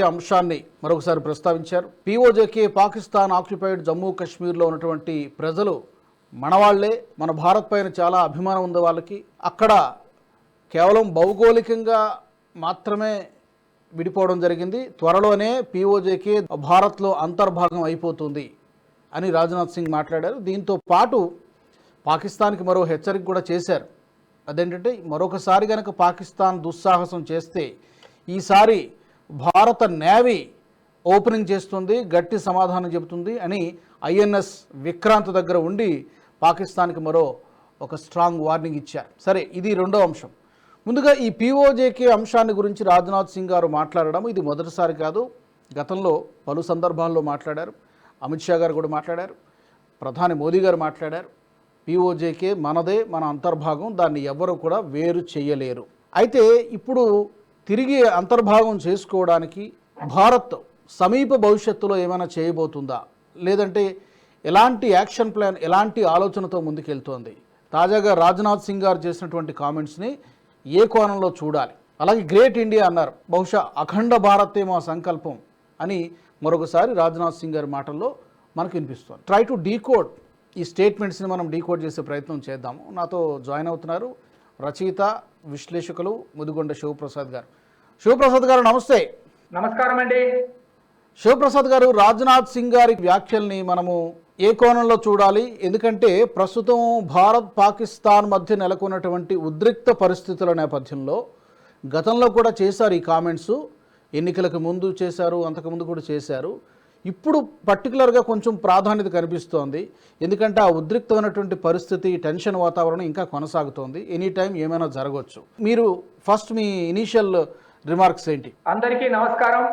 అంశాన్ని మరొకసారి ప్రస్తావించారు. పీఓజేకే పాకిస్తాన్ ఆక్యుపైడ్ జమ్మూ కాశ్మీర్లో ఉన్నటువంటి ప్రజలు మనవాళ్ళే మన భారత్ పైన చాలా అభిమానం ఉంది వాళ్ళకి. అక్కడ కేవలం భౌగోళికంగా మాత్రమే విడిపోవడం జరిగింది. త్వరలోనే పీఓజేకే భారత్లో అంతర్భాగం అయిపోతుంది అని రాజ్నాథ్ సింగ్ మాట్లాడారు. దీంతో పాటు పాకిస్తాన్కి మరో హెచ్చరిక కూడా చేశారు. అదేంటంటే మరొకసారి కనుక పాకిస్తాన్ దుస్సాహసం చేస్తే ఈసారి భారత నేవీ ఓపెనింగ్ చేస్తుంది గట్టి సమాధానం చెబుతుంది అని ఐఎన్ఎస్ విక్రాంత్ దగ్గర ఉండి పాకిస్తాన్కి మరో ఒక స్ట్రాంగ్ వార్నింగ్ ఇచ్చారు. సరే ఇది రెండో అంశం. ముందుగా ఈ పీఓజేకే అంశాన్ని గురించి రాజ్నాథ్ సింగ్ గారు మాట్లాడడం ఇది మొదటిసారి కాదు. గతంలో పలు సందర్భాల్లో మాట్లాడారు. అమిత్ షా గారు కూడా మాట్లాడారు. ప్రధాని మోదీ గారు మాట్లాడారు. పీఓజేకే మనదే మన అంతర్భాగం దాన్ని ఎవరు కూడా వేరు చేయలేరు. అయితే ఇప్పుడు తిరిగి అంతర్భాగం చేసుకోవడానికి భారత్ సమీప భవిష్యత్తులో ఏమైనా చేయబోతుందా? లేదంటే ఎలాంటి యాక్షన్ ప్లాన్ ఎలాంటి ఆలోచనతో ముందుకెళ్తోంది? తాజాగా రాజ్నాథ్ సింగ్ గారు చేసినటువంటి కామెంట్స్ని ఏ కోణంలో చూడాలి? అలాగే గ్రేట్ ఇండియా అన్నారు. బహుశా అఖండ భారతే మా సంకల్పం అని మరొకసారి రాజ్నాథ్ సింగ్ గారి మాటల్లో మనకు వినిపిస్తుంది. ట్రై టు డీకోడ్ ఈ స్టేట్మెంట్స్ని మనం డీకోడ్ చేసే ప్రయత్నం చేద్దాము. నాతో జాయిన్ అవుతున్నారు రచయిత విశ్లేషకులు ముదిగొండ శివప్రసాద్ గారు. శివప్రసాద్ గారు నమస్తే. నమస్కారం అండి. శివప్రసాద్ గారు రాజ్నాథ్ సింగ్ గారి వ్యాఖ్యల్ని మనము ఏ కోణంలో చూడాలి? ఎందుకంటే ప్రస్తుతం భారత్ పాకిస్తాన్ మధ్య నెలకొన్నటువంటి ఉద్రిక్త పరిస్థితుల నేపథ్యంలో గతంలో కూడా చేశారు ఈ కామెంట్స్. ఎన్నికలకు ముందు చేశారు అంతకుముందు కూడా చేశారు. ఇప్పుడు పర్టికులర్గా కొంచెం ప్రాధాన్యత కనిపిస్తోంది. ఎందుకంటే ఆ ఉద్రిక్తమైనటువంటి పరిస్థితి టెన్షన్ వాతావరణం ఇంకా కొనసాగుతోంది. ఎనీ టైం ఏమైనా జరగవచ్చు. మీరు ఫస్ట్ మీ ఇనీషియల్ రిమార్క్స్ ఏంటి? అందరికీ నమస్కారం.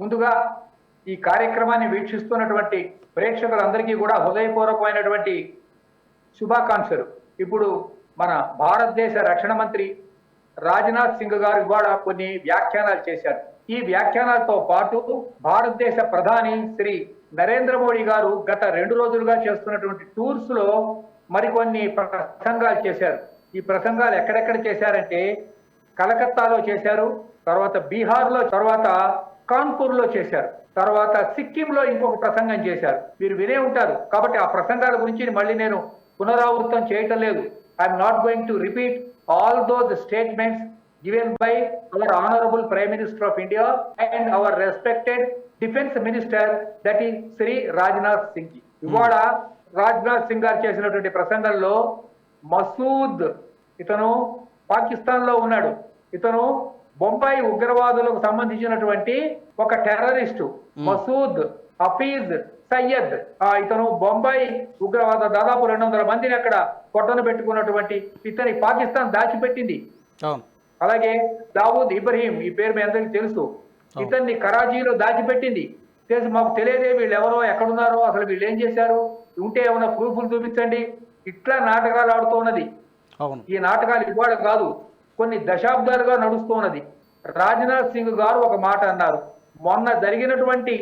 ముందుగా ఈ కార్యక్రమాన్ని వీక్షిస్తున్నటువంటి ప్రేక్షకులందరికీ కూడా హృదయపూర్వకమైనటువంటి శుభాకాంక్షలు. ఇప్పుడు మన భారతదేశ రక్షణ మంత్రి రాజ్నాథ్ సింగ్ గారు కూడా కొన్ని వ్యాఖ్యానాలు చేశారు. ఈ వ్యాఖ్యానాలతో పాటు భారతదేశ ప్రధాని శ్రీ నరేంద్ర మోడీ గారు గత రెండు రోజులుగా చేస్తున్నటువంటి టూర్స్లో మరికొన్ని ప్రసంగాలు చేశారు. ఈ ప్రసంగాలు ఎక్కడెక్కడ చేశారంటే కలకత్తాలో చేశారు తర్వాత బీహార్లో తర్వాత కాన్పూర్లో చేశారు తర్వాత సిక్కింలో ఇంకొక ప్రసంగం చేశారు. మీరు వినే ఉంటారు. కాబట్టి ఆ ప్రసంగాల గురించి మళ్ళీ నేను పునరావృతం చేయటం లేదు. I'm not going to repeat all those statements given by our honourable prime minister of India and our respected defence minister that is Shri Rajnath Singh ఇవాళ రాజ్నాథ్ సింగ్ గారు చేసినటువంటి ప్రసంగంలో మసూద్ ఇతను పాకిస్తాన్లో ఉన్నాడు. ఇతను బొంబాయి ఉగ్రవాదులకు సంబంధించినటువంటి ఒక టెర్రరిస్టు మసూద్ హఫీజ్ సయ్యద్. ఆ ఇతను బొంబాయి ఉగ్రవాద దాదాపు రెండు వందల మందిని అక్కడ కొట్టను పెట్టుకున్నటువంటి ఇతని పాకిస్తాన్ దాచిపెట్టింది. అలాగే దావూద్ ఇబ్రహీం ఈ పేరు మీ అందరికీ తెలుసు. ఇతన్ని కరాచీలో దాచిపెట్టింది. తెలుసు మాకు తెలియదే వీళ్ళు ఎవరో ఎక్కడున్నారో అసలు వీళ్ళు ఏం చేశారు? ఉంటే ఏమైనా ప్రూఫ్లు చూపించండి. ఇట్లా నాటకాలు ఆడుతూ ఉన్నది. అవును. ఈ నాటకాలు ఇవాళ కాదు కొన్ని దశాబ్దాలుగా నడుస్తున్నది రాజ్నాథ్ సింగ్ గారు ఒక మాట అన్నారు. మొన్న జరిగినటువంటి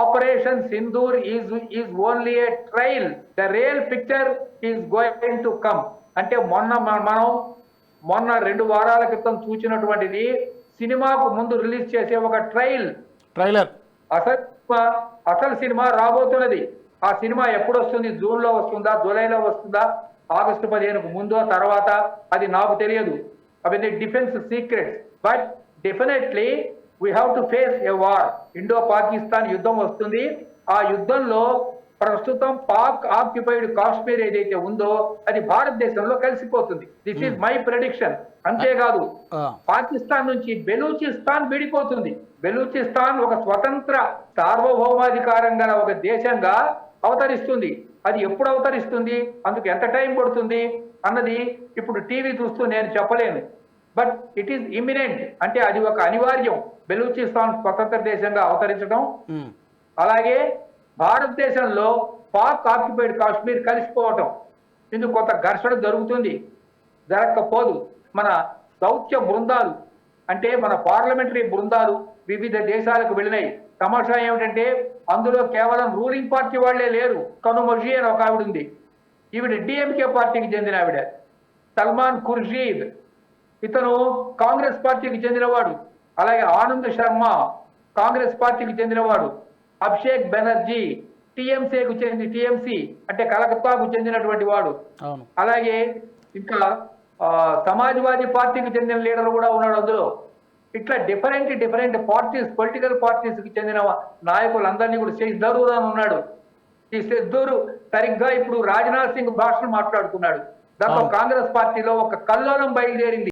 operation Sindoor is is only a trial the real picture is going to come. అంటే మొన్న మనం మొన్న రెండు వారాల క్రితం చూసినటువంటిది సినిమాకు ముందు రిలీజ్ చేసే ఒక ట్రయల్ ట్రైలర్. అసలు అసలు సినిమా రాబోతున్నది. ఆ సినిమా ఎప్పుడు వస్తుంది జూన్లో వస్తుందా? జూలైలో వస్తుందా? ఆగస్టు పదిహేనుకు ముందో తర్వాత? అది నాకు తెలియదు. అవన్నీ defence secrets. But definitely we have to face a war. Indo Pakistan యుద్ధం వస్తుంది. ఆ యుద్ధంలో ప్రస్తుతం పాక్ ఆక్యుపైడ్ కాశ్మీర్ ఏదైతే ఉందో అది భారతదేశంలో కలిసిపోతుంది. దిస్ ఈజ్ మై ప్రెడిక్షన్ అంతేకాదు పాకిస్తాన్ నుంచి బెలూచిస్తాన్ విడిపోతుంది. బెలూచిస్తాన్ ఒక స్వతంత్ర సార్వభౌమాధికారం గల ఒక దేశంగా అవతరిస్తుంది. అది ఎప్పుడు అవతరిస్తుంది? అందుకు ఎంత టైం పడుతుంది? అన్నది ఇప్పుడు టీవీ చూస్తూ నేను చెప్పలేను. బట్ ఇట్ ఈస్ ఇమినెంట్ అంటే అది ఒక అనివార్యం. బెలూచిస్తాన్ స్వతంత్ర దేశంగా అవతరించడం. అలాగే భారతదేశంలో పాక్ ఆక్యుపైడ్ కాశ్మీర్ కలిసిపోవటం. ఇందుకు కొంత ఘర్షణ జరుగుతుంది. జరగకపోదు మన దౌత్య బృందాలు అంటే మన పార్లమెంటరీ బృందాలు వివిధ దేశాలకు వెళ్ళినాయి. తమాషా ఏమిటంటే అందులో కేవలం రూలింగ్ పార్టీ వాళ్ళే లేరు. కనుమజీ అని ఒక ఆవిడ ఉంది. ఈవిడ డిఎంకే పార్టీకి చెందిన ఆవిడ. సల్మాన్ ఖుర్షీద్. ఇతను కాంగ్రెస్ పార్టీకి చెందినవాడు. అలాగే ఆనంద్ శర్మ కాంగ్రెస్ పార్టీకి చెందినవాడు. అభిషేక్ బెనర్జీ టిఎంసీకు చెంది టిఎంసి అంటే కలకత్తాకు చెందినటువంటి వాడు. అలాగే ఇంకా సమాజ్వాదీ పార్టీకి చెందిన లీడర్ కూడా ఉన్నాడు అందులో. ఇట్లా డిఫరెంట్ డిఫరెంట్ పార్టీస్ పొలిటికల్ పార్టీస్కి చెందిన నాయకులందరినీ కూడా థరూర్ అని ఉన్నాడు. ఈ సిద్ధూరు సరిగ్గా ఇప్పుడు రాజ్నాథ్ సింగ్ భాషను మాట్లాడుతున్నాడు. దాంతో. కాంగ్రెస్ పార్టీలో ఒక కల్లోలం బయలుదేరింది.